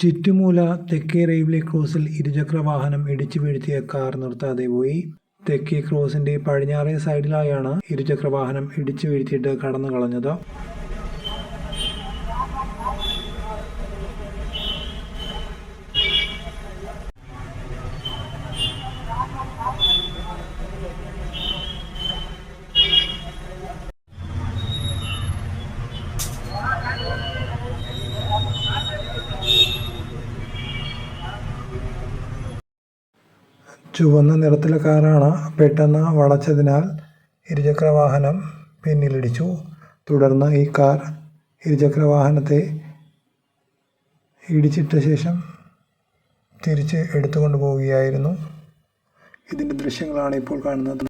ചുറ്റുമൂല തെക്കേ റെയിൽവേ ക്രോസിൽ ഇരുചക്ര വാഹനം ഇടിച്ചു വീഴ്ത്തിയ കാർ നിർത്താതെ പോയി. തെക്കേ ക്രോസിന്റെ പടിഞ്ഞാറേ സൈഡിലായാണ് ഇരുചക്ര വാഹനം ഇടിച്ചു വീഴ്ത്തിയിട്ട് കടന്നു കളഞ്ഞത്. ചുവന്ന നിറത്തിലെ കാറാണ് പെട്ടെന്ന് വളച്ചതിനാൽ ഇരുചക്ര വാഹനം പിന്നിലിടിച്ചു. തുടർന്ന് ഈ കാർ ഇരുചക്ര വാഹനത്തെ ഇടിച്ചിട്ട ശേഷം തിരിച്ച് എടുത്തുകൊണ്ട് പോവുകയായിരുന്നു ഇതിന്റെ ദൃശ്യങ്ങളാണ് ഇപ്പോൾ കാണുന്നത്.